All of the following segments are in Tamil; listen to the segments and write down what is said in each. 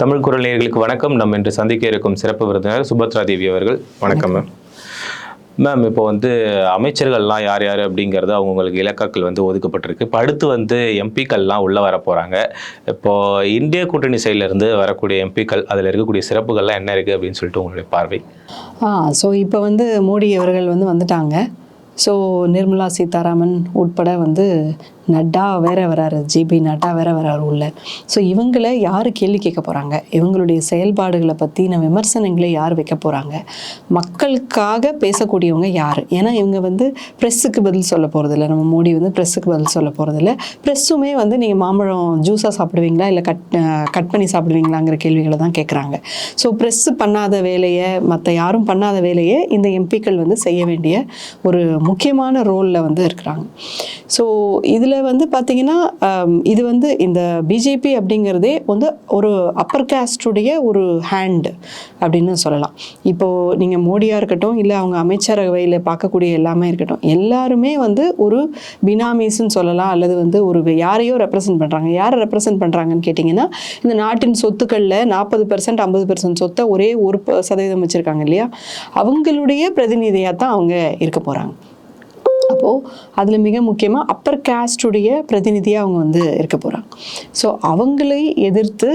தமிழ் குரல் நேர்களுக்கு வணக்கம். நம்ம இன்று சந்திக்க இருக்கும் சிறப்பு விருந்தினர் சுபத்ரா தேவி அவர்கள். வணக்கம் மேம் மேம் இப்போ வந்து அமைச்சர்கள்லாம் யார் யார் அப்படிங்கிறது அவங்களுக்கு இலக்காக்கள் வந்து ஒதுக்கப்பட்டிருக்கு. இப்போ அடுத்து வந்து எம்பிக்கள்லாம் உள்ளே வர போகிறாங்க இப்போ இந்திய கூட்டணி சைட்லேருந்து வரக்கூடிய எம்பிக்கள் அதில் இருக்கக்கூடிய சிறப்புகள்லாம் என்ன இருக்குது அப்படின்னு சொல்லிட்டு உங்களுடைய பார்வை? ஆ ஸோ இப்போ வந்து மோடி அவர்கள் வந்து வந்துட்டாங்க. ஸோ நிர்மலா சீதாராமன் உட்பட வந்து நட்டா வேற வராரு ஜிபி நட்டா வேற வராரு உள்ள. ஸோ இவங்களை யார் கேள்வி கேட்க போகிறாங்க இவங்களுடைய செயல்பாடுகளை பற்றின விமர்சனங்களை யார் வைக்க போகிறாங்க மக்களுக்காக பேசக்கூடியவங்க யார்? ஏன்னா இவங்க வந்து ப்ரெஸ்ஸுக்கு பதில் சொல்ல போகிறதில்ல நம்ம மோடி வந்து ப்ரெஸ்ஸுக்கு பதில் சொல்ல போகிறதில்ல ப்ரெஸ்ஸுமே வந்து நீங்கள் மாம்பழம் ஜூஸாக சாப்பிடுவீங்களா? இல்லை கட் கட் பண்ணி சாப்பிடுவீங்களாங்கிற கேள்விகளை தான் கேட்குறாங்க. ஸோ ப்ரெஸ்ஸு பண்ணாத வேலையை மற்ற யாரும் பண்ணாத வேலையை இந்த எம்பிக்கள் வந்து செய்ய வேண்டிய ஒரு முக்கியமான ரோலில் வந்து இருக்கிறாங்க. ஸோ இதில் வந்து பார்த்தீங்கன்னா இது வந்து இந்த பிஜேபி அப்படிங்கிறதே வந்து ஒரு அப்பர் காஸ்டுடைய ஒரு ஹேண்ட் அப்படின்னு சொல்லலாம். இப்போது நீங்கள் மோடியாக இருக்கட்டும் இல்லை அவங்க அமைச்சரவையில் பார்க்கக்கூடிய எல்லாமே இருக்கட்டும் எல்லாருமே வந்து ஒரு பினாமீஸ்ன்னு சொல்லலாம் அல்லது வந்து ஒரு யாரையோ ரெப்ரசன்ட் பண்ணுறாங்க யாரை ரெப்ரசன்ட் பண்ணுறாங்கன்னு கேட்டிங்கன்னா இந்த நாட்டின் சொத்துக்களில் நாற்பது பெர்சன்ட் ஐம்பது பெர்சன்ட் சொத்தை ஒரே ஒரு ப- சதவீதம் வச்சுருக்காங்க இல்லையா? அவங்களுடைய பிரதிநிதியாக தான் அவங்க இருக்க போகிறாங்க அப்போது அதில் மிக முக்கியமாக அப்பர் காஸ்டுடைய பிரதிநிதியாக அவங்க வந்து இருக்க போகிறாங்க ஸோ அவங்களை எதிர்த்து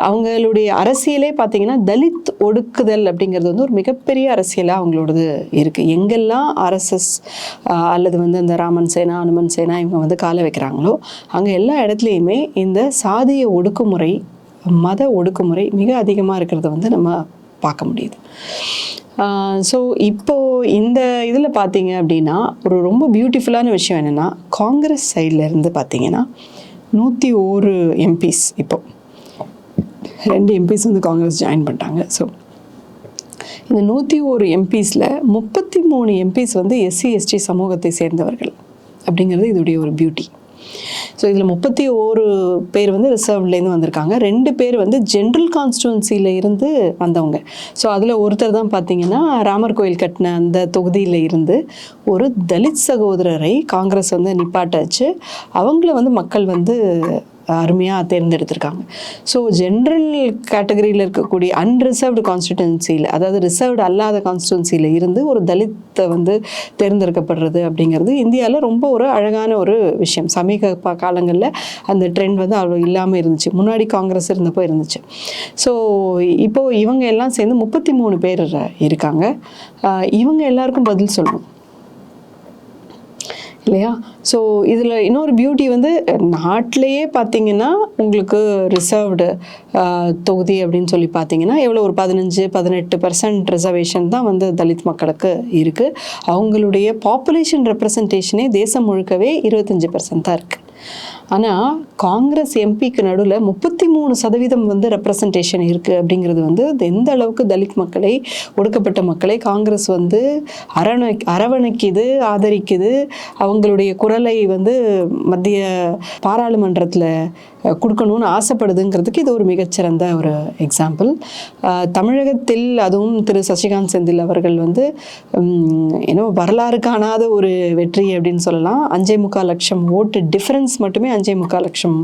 அவங்களுடைய அரசியலே பார்த்தீங்கன்னா தலித் ஒடுக்குதல் அப்படிங்கிறது வந்து ஒரு மிகப்பெரிய அரசியலாக அவங்களோடது இருக்குது எங்கெல்லாம் ஆர்எஸ்எஸ் அல்லது வந்து இந்த ராமன் சேனா அனுமன் சேனா இவங்க வந்து காலை வைக்கிறாங்களோ அங்கே எல்லா இடத்துலையுமே இந்த சாதிய ஒடுக்குமுறை மத ஒடுக்குமுறை மிக அதிகமாக இருக்கிறத வந்து நம்ம பார்க்க முடியுது. ஸோ இப்போ இந்த இதில் பார்த்தீங்க அப்படின்னா ஒரு ரொம்ப பியூட்டிஃபுல்லான விஷயம் என்னென்னா காங்கிரஸ் சைடில் இருந்து பார்த்தீங்கன்னா நூற்றி ஓரு எம்பிஸ் இப்போ. ரெண்டு எம்பிஸ் வந்து காங்கிரஸ் ஜாயின் பண்ணிட்டாங்க. ஸோ இந்த நூற்றி ஒரு எம்பிஸில் முப்பத்தி மூணு எம்பிஸ் வந்து எஸ்சி எஸ்டி சமூகத்தை சேர்ந்தவர்கள். அப்படிங்கிறது இதோடைய ஒரு பியூட்டி ஸோ இதில் முப்பத்தி ஓரு பேர் வந்து ரிசர்வ்லேருந்து வந்திருக்காங்க. ரெண்டு பேர் வந்து ஜென்ரல் கான்ஸ்டுவன்சியில் இருந்து வந்தவங்க. ஸோ அதில் ஒருத்தர் தான் பார்த்தீங்கன்னா ராமர் கோயில் கட்டின அந்த தொகுதியில் இருந்து ஒரு தலித் சகோதரரை காங்கிரஸ் வந்து நிப்பாட்டாச்சு. அவங்கள வந்து மக்கள் வந்து அருமையாக தேர்ந்தெடுத்திருக்காங்க. ஸோ ஜென்ரல் கேட்டகரியில் இருக்கக்கூடிய அன்ரிசர்வ்டு கான்ஸ்டிடுவன்சியில் அதாவது ரிசர்வ்டு அல்லாத கான்ஸ்டிடுவன்சியில் இருந்து ஒரு தலித்தை வந்து தேர்ந்தெடுக்கப்படுறது அப்படிங்கிறது இந்தியாவில் ரொம்ப ஒரு அழகான ஒரு விஷயம். சமீப ப- காலங்களில் அந்த ட்ரெண்ட் வந்து அவ்வளோ இல்லாமல் இருந்துச்சு. முன்னாடி காங்கிரஸ் இருந்தப்போ இருந்துச்சு. ஸோ இப்போது இவங்க எல்லாம் சேர்ந்து முப்பத்தி மூணு பேர் இருக்காங்க. இவங்க எல்லாருக்கும் பதில் சொல்லணும். இல்லையா? ஸோ இதில் இன்னொரு பியூட்டி வந்து நாட்டிலேயே பார்த்தீங்கன்னா உங்களுக்கு ரிசர்வ்டு தொகுதி அப்படின்னு சொல்லி பார்த்தீங்கன்னா எவ்வளோ ஒரு பதினஞ்சு பதினெட்டு பர்சன்ட் ரிசர்வேஷன் தான் வந்து தலித் மக்களுக்கு இருக்குது அவங்களுடைய பாப்புலேஷன் ரெப்ரசன்டேஷனே தேசம் முழுக்கவே இருபத்தஞ்சி பர்சன்ட் தான் இருக்குது ஆனால் காங்கிரஸ் எம்பிக்கு நடுவில் முப்பத்தி மூணு சதவீதம் வந்து ரெப்ரசன்டேஷன் இருக்குது அப்படிங்கிறது வந்து எந்த அளவுக்கு தலித் மக்களை ஒடுக்கப்பட்ட மக்களை காங்கிரஸ் வந்து அரணை அரவணைக்குது ஆதரிக்குது அவங்களுடைய குரலை வந்து மத்திய பாராளுமன்றத்தில் கொடுக்கணும்னு ஆசைப்படுதுங்கிறதுக்கு இது ஒரு மிகச்சிறந்த ஒரு எக்ஸாம்பிள் தமிழகத்தில் அதுவும் திரு. சசிகாந்த் செந்தில் அவர்கள் வந்து என்ன வரலாறு காணாத ஒரு வெற்றி அப்படின்னு சொல்லலாம். அஞ்சே முக்கால் லட்சம் ஓட்டு டிஃப்ரென்ஸ் மட்டுமே அஞ்சே முக்கால் லட்சம்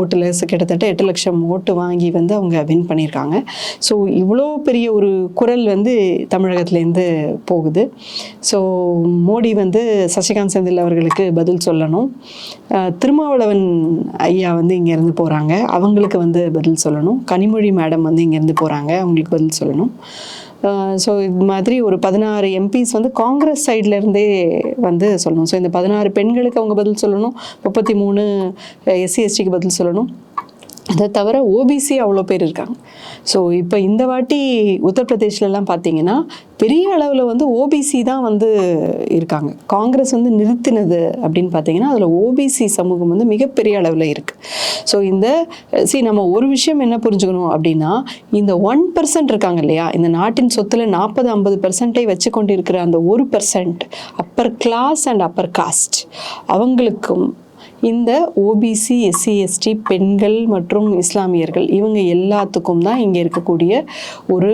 ஓட்டில் கிட்டத்தட்ட எட்டு லட்சம் ஓட்டு வாங்கி வந்து அவங்க வின் பண்ணியிருக்காங்க. ஸோ இவ்வளோ பெரிய ஒரு குரல் வந்து தமிழகத்துலேருந்து போகுது. ஸோ மோடி வந்து சசிகாந்த் செந்தில் அவர்களுக்கு பதில் சொல்லணும். திருமாவளவன் ஐயா வந்து இங்கேருந்து போகிறாங்க அவங்களுக்கு வந்து பதில் சொல்லணும். கனிமொழி மேடம் வந்து இங்கேருந்து போகிறாங்க அவங்களுக்கு பதில் சொல்லணும். ஸோ இது மாதிரி ஒரு பதினாறு எம்பிஸ் வந்து காங்கிரஸ் சைட்லேருந்தே வந்து சொல்லணும். ஸோ இந்த பதினாறு பெண்களுக்கு அவங்க பதில் சொல்லணும். முப்பத்தி மூணு எஸ்சி எஸ்டிக்கு பதில் சொல்லணும். அதை தவிர ஓபிசி அவ்வளோ பேர் இருக்காங்க. ஸோ இப்போ இந்த வாட்டி உத்தரப்பிரதேஷ்லலாம் பார்த்தீங்கன்னா பெரிய அளவில் வந்து ஓபிசி தான் வந்து இருக்காங்க. காங்கிரஸ் வந்து நிறுத்தினது அப்படின்னு பார்த்தீங்கன்னா அதில் ஓபிசி சமூகம் வந்து மிகப்பெரிய அளவில் இருக்குது ஸோ இந்த சி நம்ம ஒரு விஷயம் என்ன புரிஞ்சுக்கணும் அப்படின்னா இந்த ஒன் பர்சன்ட் இருக்காங்க இல்லையா? இந்த நாட்டின் சொத்தில் நாற்பது ஐம்பது பெர்சன்ட்டை வச்சு கொண்டு இருக்கிற அந்த ஒரு percent upper class and upper caste அவங்களுக்கும் இந்த ஓபிசி எஸ்சி எஸ்டி பெண்கள் மற்றும் இஸ்லாமியர்கள் இவங்க எல்லாத்துக்கும் தான் இங்கே இருக்கக்கூடிய ஒரு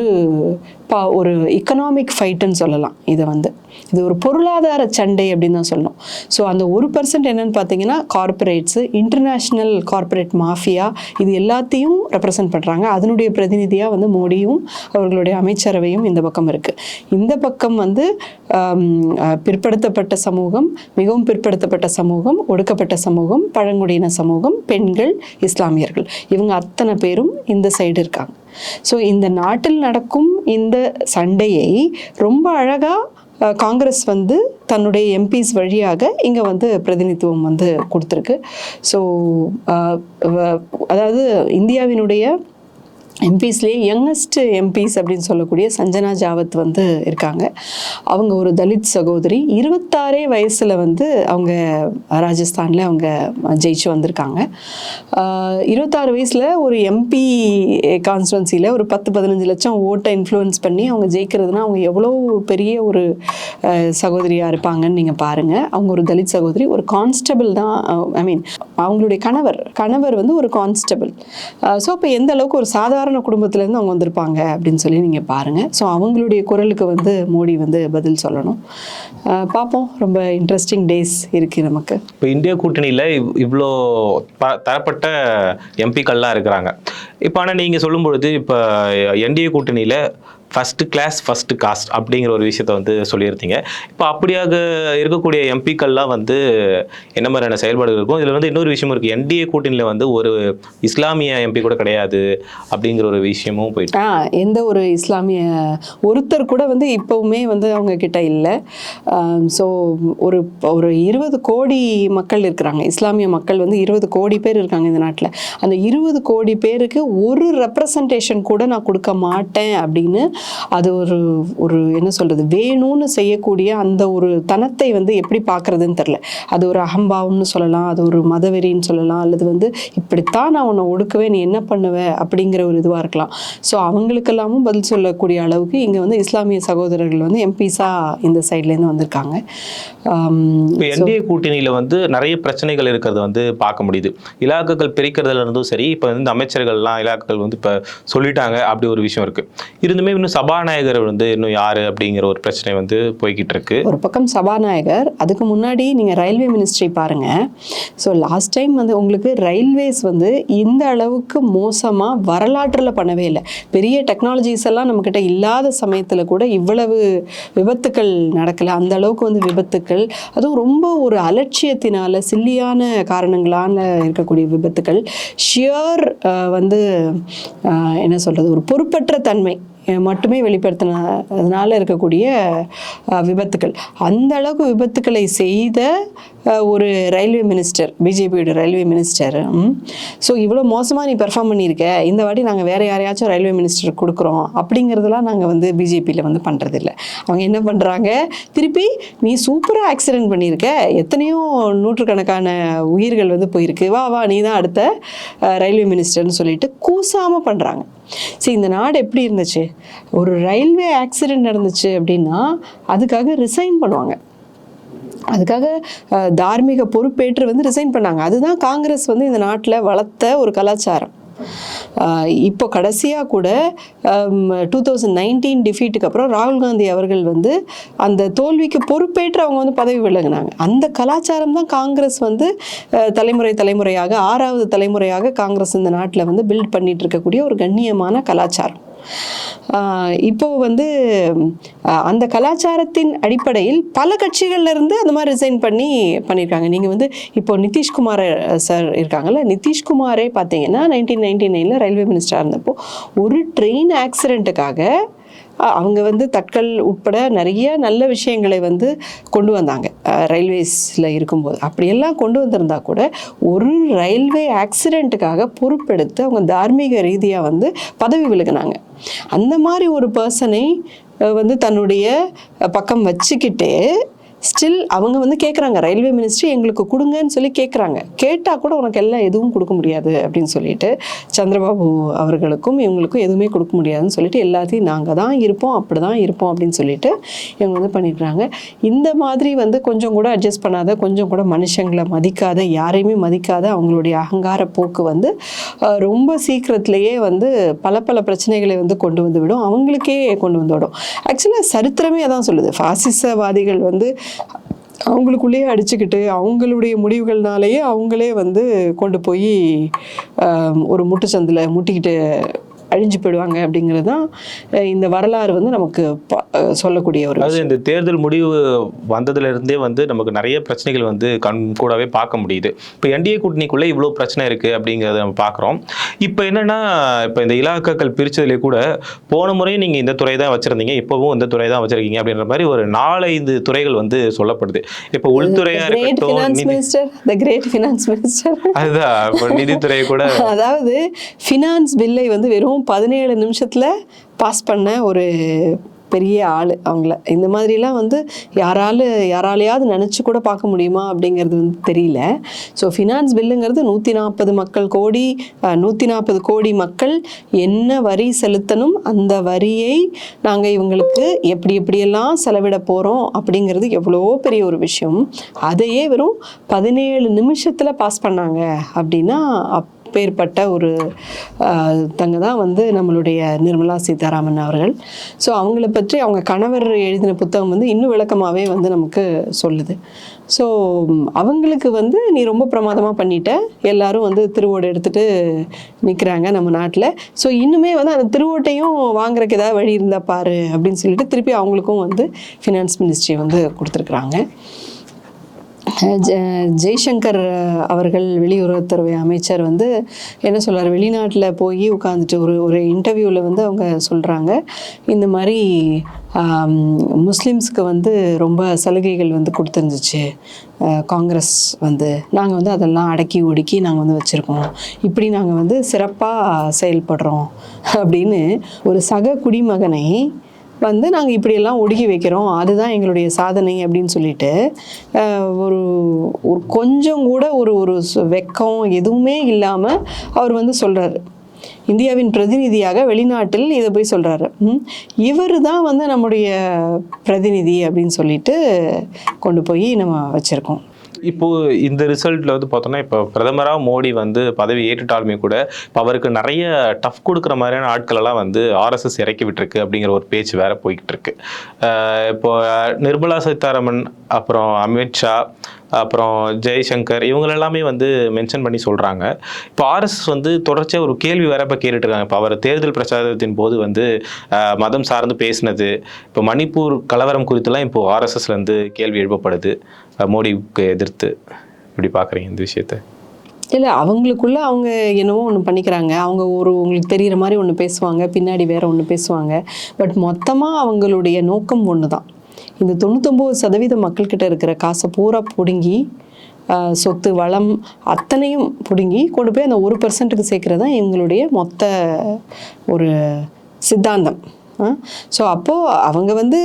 பா ஒரு எக்கனாமிக் ஃபைட்டுன்னு சொல்லலாம். இதை வந்து. இது ஒரு பொருளாதார சண்டை அப்படின்னு தான் சொல்லணும். ஸோ அந்த ஒரு பர்சன்ட் என்னன்னு பார்த்தீங்கன்னா கார்ப்பரேட்ஸு இன்டர்நேஷ்னல் கார்ப்பரேட் மாஃபியா இது எல்லாத்தையும் ரெப்ரசன்ட் பண்ணுறாங்க அதனுடைய பிரதிநிதியாக வந்து மோடியும் அவர்களுடைய அமைச்சரவையும் இந்த பக்கம் இருக்குது இந்த பக்கம் வந்து பிற்படுத்தப்பட்ட சமூகம் மிகவும் பிற்படுத்தப்பட்ட சமூகம் ஒடுக்கப்பட்ட சமூகம் பழங்குடியின சமூகம் பெண்கள் இஸ்லாமியர்கள். இவங்க அத்தனை பேரும் இந்த சைடு இருக்காங்க. ஸோ இந்த நாட்டில் நடக்கும் இந்த சண்டையை ரொம்ப அழகாக காங்கிரஸ் வந்து தன்னுடைய எம்பிஸ் வழியாக இங்கே வந்து பிரதிநிதித்துவம் வந்து கொடுத்துருக்கு. ஸோ அதாவது இந்தியாவினுடைய எம்பிஸ்லேயே யங்கஸ்ட் எம்பிஸ் அப்படின்னு சொல்லக்கூடிய சஞ்சனா ஜாவத் வந்து இருக்காங்க. அவங்க ஒரு தலித் சகோதரி. இருபத்தாறே வயசில் வந்து அவங்க ராஜஸ்தானில் அவங்க ஜெயிச்சு வந்திருக்காங்க. இருபத்தாறு வயசில் ஒரு எம்பி கான்ஸ்டுவன்சியில் ஒரு பத்து பதினஞ்சு லட்சம் ஓட்டை இன்ஃப்ளூயன்ஸ் பண்ணி அவங்க ஜெயிக்கிறதுனா அவங்க எவ்வளோ பெரிய ஒரு சகோதரியாக இருப்பாங்கன்னு நீங்கள் பாருங்கள் அவங்க ஒரு தலித் சகோதரி ஒரு கான்ஸ்டபிள் தான். ஐ மீன் அவங்களுடைய கணவர் கணவர் வந்து ஒரு கான்ஸ்டபிள் ஸோ அப்போ எந்த அளவுக்கு ஒரு சாதாரண குடும்பத்துலேருந்து அவங்க வந்திருப்பாங்க அப்படின்னு சொல்லி நீங்கள் பாருங்கள் ஸோ அவங்களுடைய குரலுக்கு வந்து மோடி வந்து பதில் சொல்லணும். பார்ப்போம் ரொம்ப இன்ட்ரெஸ்டிங் டேஸ் இருக்குது நமக்கு. இப்போ இந்திய கூட்டணியில் இவ் இவ்வளோ தரப்பட்ட எம்பிக்கள்லாம் இருக்கிறாங்க. இப்போ ஆனால் நீங்கள் சொல்லும் பொழுது இப்போ என்டிஏ கூட்டணியில் ஃபஸ்ட்டு கிளாஸ் ஃபஸ்ட்டு காஸ்ட் அப்படிங்கிற ஒரு விஷயத்த வந்து சொல்லியிருந்தீங்க. இப்போ அப்படியாக இருக்கக்கூடிய எம்பிக்கள்லாம் வந்து என்ன மாதிரியான செயல்பாடுகள் இருக்கும்? இதில் வந்து இன்னொரு விஷயமும் இருக்குது என்டிஏ கூட்டணியில் வந்து ஒரு இஸ்லாமிய எம்பி கூட கிடையாது அப்படிங்கிற ஒரு விஷயமும் போயிட்டு எந்த ஒரு இஸ்லாமிய ஒருத்தர் கூட வந்து இப்போவுமே வந்து அவங்க கிட்ட இல்லை. ஸோ ஒரு ஒரு இருபது கோடி மக்கள் இருக்கிறாங்க. இஸ்லாமிய மக்கள் வந்து இருபது கோடி பேர் இருக்காங்க இந்த நாட்டில். அந்த இருபது கோடி பேருக்கு ஒரு ரெப்ரசன்டேஷன் கூட நான் கொடுக்க மாட்டேன் அப்படின்னு அது ஒரு ஒரு என்ன சொல்கிறது வேணும்னு செய்யக்கூடிய அந்த ஒரு தனத்தை வந்து எப்படி பார்க்குறதுன்னு தெரில அது ஒரு அகம்பாவம்னு சொல்லலாம் அது ஒரு மதவெறின்னு சொல்லலாம் அல்லது வந்து இப்படித்தான் நான் உன்னை ஒடுக்கவே நீ என்ன பண்ணுவ அப்படிங்கிற ஒரு இதுவாக இருக்கலாம். ஸோ அவங்களுக்கெல்லாமும் பதில் சொல்லக்கூடிய அளவுக்கு இங்கே வந்து இஸ்லாமிய சகோதரர்கள் வந்து எம்பிஸாக இந்த சைட்லேருந்து வந்திருக்காங்க. என்டிஏ கூட்டணியில் வந்து நிறைய பிரச்சனைகள் இருக்கிறது வந்து பார்க்க முடியுது. இலாக்குகள் பிரிக்கிறதுல இருந்தும் சரி இப்போ வந்து அமைச்சர்கள்லாம் இலாக்குகள் வந்து இப்போ சொல்லிட்டாங்க அப்படி ஒரு விஷயம் இருக்கு. இருந்துமே இன்னும் சபாநாயகர் வந்து இன்னும் யாரு அப்படிங்கிற ஒரு பிரச்சனை வந்து போய்கிட்டு இருக்கு ஒரு பக்கம் சபாநாயகர் அதுக்கு முன்னாடி நீங்கள் ரயில்வே மினிஸ்ட்ரி பாருங்கள் ஸோ லாஸ்ட் டைம் வந்து உங்களுக்கு ரயில்வேஸ் வந்து இந்த அளவுக்கு மோசமாக வரலாற்றில் பண்ணவே இல்லை. பெரிய டெக்னாலஜிஸ் எல்லாம் நம்மக்கிட்ட இல்லாத சமயத்தில் கூட இவ்வளவு விபத்துக்கள் நடக்கலை. அந்த அளவுக்கு வந்து விபத்துக்கள் அதுவும் ரொம்ப ஒரு அலட்சியத்தினால சில்லியான காரணங்களால இருக்கக்கூடிய விபத்துக்கள் ஷியர் வந்து என்ன சொல்கிறது ஒரு பொறுப்பற்ற தன்மை. மட்டுமே வெளிப்படுத்தினதுனால இருக்கக்கூடிய விபத்துக்கள். அந்த அளவுக்கு விபத்துக்களை செய்த ஒரு ரயில்வே மினிஸ்டர் பிஜேபியோட ரயில்வே மினிஸ்டர் ஸோ இவ்வளோ மோசமாக நீ பெர்ஃபார்ம் பண்ணியிருக்க இந்த வாட்டி நாங்கள் வேறு யாரையாச்சும் ரயில்வே மினிஸ்டர் கொடுக்குறோம் அப்படிங்கிறதெல்லாம் நாங்கள் வந்து பிஜேபியில் வந்து பண்ணுறதில்ல அவங்க என்ன பண்ணுறாங்க திருப்பி நீ சூப்பராக ஆக்சிடென்ட் பண்ணியிருக்க எத்தனையோ நூற்றுக்கணக்கான உயிர்கள் வந்து போயிருக்கு வா வா நீ தான் அடுத்த ரயில்வே மினிஸ்டர்னு சொல்லிட்டு கூசாமல் பண்ணுறாங்க சரி இந்த நாடு எப்படி இருந்துச்சு? ஒரு ரயில்வே ஆக்சிடென்ட் நடந்துச்சு அப்படின்னா அதுக்காக ரிசைன் பண்ணுவாங்க. அதுக்காக தார்மீக பொறுப்பேற்று வந்து ரிசைன் பண்ணாங்க. அதுதான் காங்கிரஸ் வந்து இந்த நாட்டில் வளர்த்த ஒரு கலாச்சாரம். இப்போ கடைசியாக கூட டூ தௌசண்ட் நைன்டீன் டிஃபீட்டுக்கு அப்புறம் ராகுல் காந்தி அவர்கள் வந்து அந்த தோல்விக்கு பொறுப்பேற்று அவங்க வந்து பதவி விலகினாங்க. அந்த கலாச்சாரம் தான் காங்கிரஸ் வந்து தலைமுறை தலைமுறையாக ஆறாவது தலைமுறையாக காங்கிரஸ் இந்த நாட்டில் வந்து பில்ட் பண்ணிட்டு இருக்கக்கூடிய ஒரு கண்ணியமான கலாச்சாரம். இப்போ வந்து அந்த கலாச்சாரத்தின் அடிப்படையில் பல கட்சிகள்ல இருந்து அந்த மாதிரி ரிசைன் பண்ணி பண்ணியிருக்காங்க நீங்கள் வந்து இப்போ நிதிஷ்குமார் சார் இருக்காங்கல்ல நிதிஷ்குமாரே பார்த்தீங்கன்னா நைன்டீன் நைன்டி நைனில் ரயில்வே மினிஸ்டராக இருந்தப்போ ஒரு ட்ரெயின் ஆக்சிடெண்ட்டுக்காக அவங்க வந்து தட்கல் உட்பட நிறைய நல்ல விஷயங்களை வந்து கொண்டு வந்தாங்க. ரயில்வேஸில் இருக்கும்போது. அப்படியெல்லாம் கொண்டு வந்திருந்தா கூட ஒரு ரயில்வே ஆக்சிடெண்ட்டுக்காக பொறுப்பெடுத்து அவங்க தார்மீக ரீதியாக வந்து பதவி விலகினாங்க. அந்த மாதிரி ஒரு பர்சனை வந்து தன்னுடைய பக்கம் வச்சுக்கிட்டு ஸ்டில் அவங்க வந்து கேட்குறாங்க ரயில்வே மினிஸ்ட்ரி எங்களுக்கு கொடுங்கன்னு சொல்லி கேட்குறாங்க கேட்டால் கூட உனக்கு எல்லாம் எதுவும் கொடுக்க முடியாது அப்படின்னு சொல்லிட்டு சந்திரபாபு அவர்களுக்கும் இவங்களுக்கும் எதுவுமே கொடுக்க முடியாதுன்னு சொல்லிட்டு எல்லாத்தையும் நாங்கள் தான் இருப்போம் அப்படி தான் இருப்போம் அப்படின்னு சொல்லிட்டு இவங்க வந்து பண்ணிடுறாங்க. இந்த மாதிரி வந்து கொஞ்சம் கூட அட்ஜஸ்ட் பண்ணாத கொஞ்சம் கூட மனுஷங்களை மதிக்காத யாரையுமே மதிக்காத அவங்களுடைய அகங்கார போக்கு வந்து ரொம்ப சீக்கிரத்திலேயே வந்து பல பல பிரச்சனைகளை வந்து கொண்டு வந்து விடும். அவங்களுக்கே கொண்டு வந்து விடும். ஆக்சுவலாக சரித்திரமே அதான் சொல்லுது. ஃபாசிசவாதிகள் வந்து அவங்களுக்குள்ளேயே அடிச்சுக்கிட்டு அவங்களுடைய முடிவுகள்னாலேயே அவங்களே வந்து கொண்டு போய் ஒரு முட்டுச்சந்தில் முட்டிக்கிட்டு அழிஞ்சு போயிடுவாங்க அப்படிங்கிறது தான் இந்த வரலாறு வந்து நமக்கு சொல்லக்கூடிய ஒரு அதாவது இந்த தேர்தல் முடிவு வந்ததுல இருந்தே வந்து நமக்கு நிறைய பிரச்சனைகள் வந்து கண் கூடவே பார்க்க முடியுது. இப்போ என்டிஏ கூட்டணிக்குள்ளே இவ்வளோ பிரச்சனை இருக்கு அப்படிங்கிறத நம்ம பார்க்குறோம். இப்போ என்னன்னா இப்போ இந்த இலாக்காக்கள் பிரிச்சதுலேயே கூட போன முறையும் நீங்கள் இந்த துறை தான் வச்சிருந்தீங்க இப்போவும் இந்த துறை தான் வச்சிருக்கீங்க அப்படின்ற மாதிரி ஒரு நாலஞ்சு துறைகள் வந்து சொல்லப்படுது. இப்போ உள்துறையா கிரேட் இருக்கட்டும் அதுதான் இப்போ நிதித்துறை கூட அதாவது ஃபினான்ஸ் பில்லை வந்து வெறும் பதினேழு நிமிஷத்தில் பாஸ் பண்ண ஒரு பெரிய ஆள் அவங்கள. இந்த மாதிரிலாம் வந்து யாரால யாராலையாவது நினச்சி கூட பார்க்க முடியுமா அப்படிங்கிறது வந்து தெரியல. ஸோ ஃபினான்ஸ் பில்லுங்கிறது நூற்றி நாற்பது மக்கள் கோடி நூற்றி நாற்பது கோடி மக்கள் என்ன வரி செலுத்தணும் அந்த வரியை நாங்கள் இவங்களுக்கு எப்படி எப்படியெல்லாம் செலவிட போகிறோம் அப்படிங்கிறது எவ்வளோ பெரிய ஒரு விஷயம். அதையே வெறும் பதினேழு நிமிஷத்தில் பாஸ் பண்ணாங்க அப்படின்னா அப்பேற்பட்ட ஒரு தங்க தான் வந்து நம்மளுடைய நிர்மலா சீதாராமன் அவர்கள். ஸோ அவங்கள பற்றி அவங்க கணவர் எழுதின புத்தகம் வந்து இன்னும் விளக்கமாகவே வந்து நமக்கு சொல்லுது. ஸோ அவங்களுக்கு வந்து நீ ரொம்ப பிரமாதமாக பண்ணிட்ட. எல்லாரும் வந்து திருவோடு எடுத்துகிட்டு நிற்கிறாங்க நம்ம நாட்டில். ஸோ இன்னுமே வந்து அந்த திருவோட்டையும் வாங்குறதுக்கு ஏதாவது வழி இருந்தால் பாரு அப்படின்னு சொல்லிட்டு திருப்பி அவங்களுக்கும் வந்து ஃபினான்ஸ் மினிஸ்ட்ரி வந்து கொடுத்துருக்குறாங்க. ஜெய்சங்கர் அவர்கள் வெளியுறவுத்துறை அமைச்சர் வந்து என்ன சொல்கிறார் வெளிநாட்டில் போய் உட்காந்துட்டு ஒரு ஒரு இன்டர்வியூவில் வந்து அவங்க சொல்கிறாங்க இந்த மாதிரி முஸ்லீம்ஸ்க்கு முஸ்லிம்ஸ்க்கு வந்து ரொம்ப சலுகைகள் வந்து கொடுத்துருந்துச்சு. காங்கிரஸ் வந்து. நாங்கள் வந்து அதெல்லாம் அடக்கி ஒடுக்கி நாங்கள் வந்து வச்சுருக்கோம். இப்படி நாங்கள் வந்து சிறப்பாக செயல்படுறோம் அப்படின்னு ஒரு சக குடிமகனை வந்து நாங்கள் இப்படியெல்லாம் ஒடுக்கி வைக்கிறோம். அதுதான் எங்களுடைய சாதனை அப்படின்னு சொல்லிட்டு ஒரு ஒரு கொஞ்சம் கூட ஒரு ஒரு வெக்கம் எதுவுமே இல்லாமல் அவர் வந்து சொல்கிறாரு இந்தியாவின் பிரதிநிதியாக வெளிநாட்டில் இதை போய் சொல்கிறாரு இவர் தான் வந்து நம்முடைய பிரதிநிதி அப்படின்னு சொல்லிட்டு கொண்டு போய் நம்ம வச்சுருக்கோம். இப்போ இந்த ரிசல்ட்ல வந்து பார்த்தோம்னா இப்போ பிரதமராக மோடி வந்து பதவி ஏற்றுட்டாலுமே கூட இப்போ அவருக்கு நிறைய டஃப் கொடுக்குற மாதிரியான ஆட்கள் எல்லாம் வந்து ஆர்எஸ்எஸ் இறக்கி விட்டுருக்கு அப்படிங்கிற ஒரு பேச்சு வேற போய்கிட்டு இருக்கு இப்போ நிர்மலா சீதாராமன் அப்புறம் அமித்ஷா அப்புறம் ஜெய்சங்கர் இவங்க எல்லாமே வந்து மென்ஷன் பண்ணி சொல்கிறாங்க இப்போ ஆர்எஸ்எஸ் வந்து தொடர்ச்சியாக ஒரு கேள்வி வேற இப்போ கேட்டுட்டு இருக்காங்க இப்போ அவர் தேர்தல் பிரச்சாரத்தின் போது வந்து மதம் சார்ந்து பேசினது இப்போ மணிப்பூர் கலவரம் குறித்துலாம் இப்போ ஆர்எஸ்எஸ்லேருந்து கேள்வி எழுப்பப்படுது. மோடிக்கு எதிர்த்து இப்படி பார்க்குறீங்க இந்த விஷயத்தை? இல்லை அவங்களுக்குள்ள அவங்க என்னவோ ஒன்று பண்ணிக்கிறாங்க. அவங்க ஒரு உங்களுக்கு தெரிகிற மாதிரி ஒன்று பேசுவாங்க பின்னாடி வேற ஒன்று பேசுவாங்க. பட் மொத்தமாக அவங்களுடைய நோக்கம் ஒன்று தான் இந்த தொண்ணூத்தொம்பது சதவீத மக்கள்கிட்ட இருக்கிற காசை பூரா பிடுங்கி சொத்து வளம் அத்தனையும் பிடுங்கி கொண்டு போய் அந்த ஒரு பர்சன்ட்டுக்கு சேர்க்குறது தான் இவங்களுடைய மொத்த ஒரு சித்தாந்தம். ஸோ அப்போது அவங்க வந்து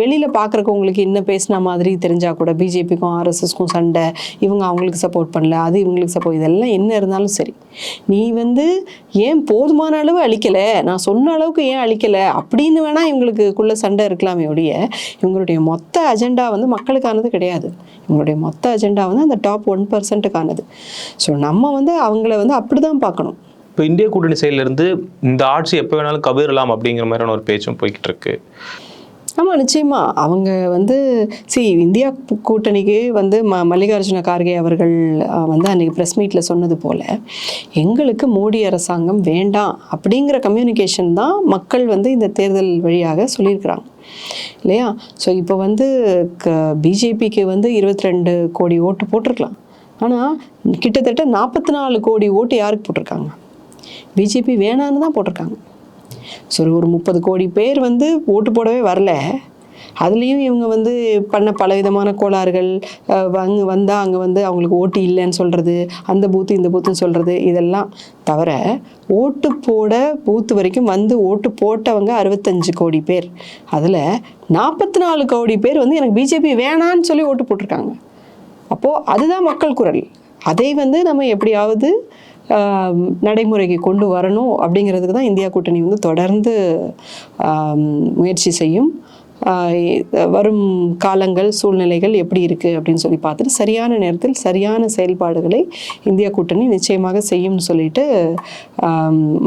வெளியில் பார்க்குறக்கு உங்களுக்கு என்ன பேசின மாதிரி தெரிஞ்சால் கூட பிஜேபிக்கும் ஆர்எஸ்எஸ்க்கும் சண்டை இவங்க அவங்களுக்கு சப்போர்ட் பண்ணல அது இவங்களுக்கு சப்போர்ட் இதெல்லாம் என்ன இருந்தாலும் சரி. நீ வந்து ஏன் போதுமான அளவு அழிக்கலை? நான் சொன்ன அளவுக்கு ஏன் அழிக்கலை? அப்படின்னு வேணால் இவங்களுக்குள்ள சண்டை இருக்கலாமே ஒழிய இவங்களுடைய மொத்த அஜெண்டா வந்து மக்களுக்கானது கிடையாது. இவங்களுடைய மொத்த அஜெண்டா வந்து அந்த டாப் ஒன் பர்சன்ட்டுக்கானது ஸோ நம்ம வந்து அவங்கள வந்து அப்படி தான் பார்க்கணும். இப்போ இந்திய கூட்டணி சைடுல இந்த ஆட்சி எப்போ வேணாலும் கவிரலாம் அப்படிங்கிற மாதிரியான ஒரு பேச்சும் போய்கிட்டு இருக்கு ஆமாம் நிச்சயமாக அவங்க வந்து சி இந்தியா கூட்டணிக்கு வந்து ம மல்லிகார்ஜுன கார்கே அவர்கள் வந்து அன்றைக்கி ப்ரெஸ் மீட்டில் சொன்னது போல் எங்களுக்கு மோடி அரசாங்கம் வேண்டாம் அப்படிங்கிற கம்யூனிகேஷன் தான் மக்கள் வந்து இந்த தேர்தல் வழியாக சொல்லியிருக்கிறாங்க. இல்லையா? ஸோ இப்போ வந்து க பிஜேபிக்கு வந்து இருபத்தி ரெண்டு கோடி ஓட்டு போட்டிருக்கலாம். ஆனால் கிட்டத்தட்ட நாற்பத்தி நாலு கோடி ஓட்டு யாருக்கு போட்டிருக்காங்க? பிஜேபி வேணான்னு தான் போட்டிருக்காங்க. சரி ஒரு முப்பது கோடி பேர் வந்து ஓட்டு போடவே வரல. அதுலேயும் இவங்க வந்து பண்ண பலவிதமான கோளாறுகள் அங்கே வந்தால் அங்கே வந்து அவங்களுக்கு ஓட்டு இல்லைன்னு சொல்கிறது அந்த பூத்து இந்த பூத்துன்னு சொல்கிறது இதெல்லாம் தவிர ஓட்டு போட பூத்து வரைக்கும் வந்து ஓட்டு போட்டவங்க அறுபத்தஞ்சு கோடி பேர். அதில் நாற்பத்தி நாலு கோடி பேர் வந்து எனக்கு பிஜேபி வேணான்னு சொல்லி ஓட்டு போட்டிருக்காங்க. அப்போது அதுதான் மக்கள் குரல். அதை வந்து நம்ம எப்படியாவது நடைமுறைக்கு கொண்டு வரணும் அப்படிங்கிறதுக்கு தான் இந்தியா கூட்டணி வந்து தொடர்ந்து முயற்சி செய்யும். வரும் காலங்கள் சூழ்நிலைகள் எப்படி இருக்குது அப்படின்னு சொல்லி பார்த்துட்டு சரியான நேரத்தில் சரியான செயல்பாடுகளை இந்தியா கூட்டணி நிச்சயமாக செய்யும்னு சொல்லிட்டு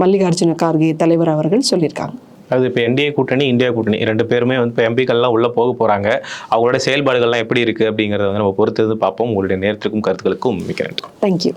மல்லிகார்ஜுன கார்கே தலைவர் அவர்கள் சொல்லியிருக்காங்க. அது இப்போ என்டிஏ கூட்டணி இந்தியா கூட்டணி ரெண்டு பேருமே வந்து இப்போ எம்பிக்கள்லாம் உள்ளே போக போகிறாங்க அவங்களோட செயல்பாடுகள்லாம் எப்படி இருக்குது அப்படிங்கிறத வந்து நம்ம பொறுத்து பார்ப்போம். உங்களுடைய நேரத்திற்கும் கருத்துக்களுக்கும் மிக்க நன்றி. தேங்க்யூ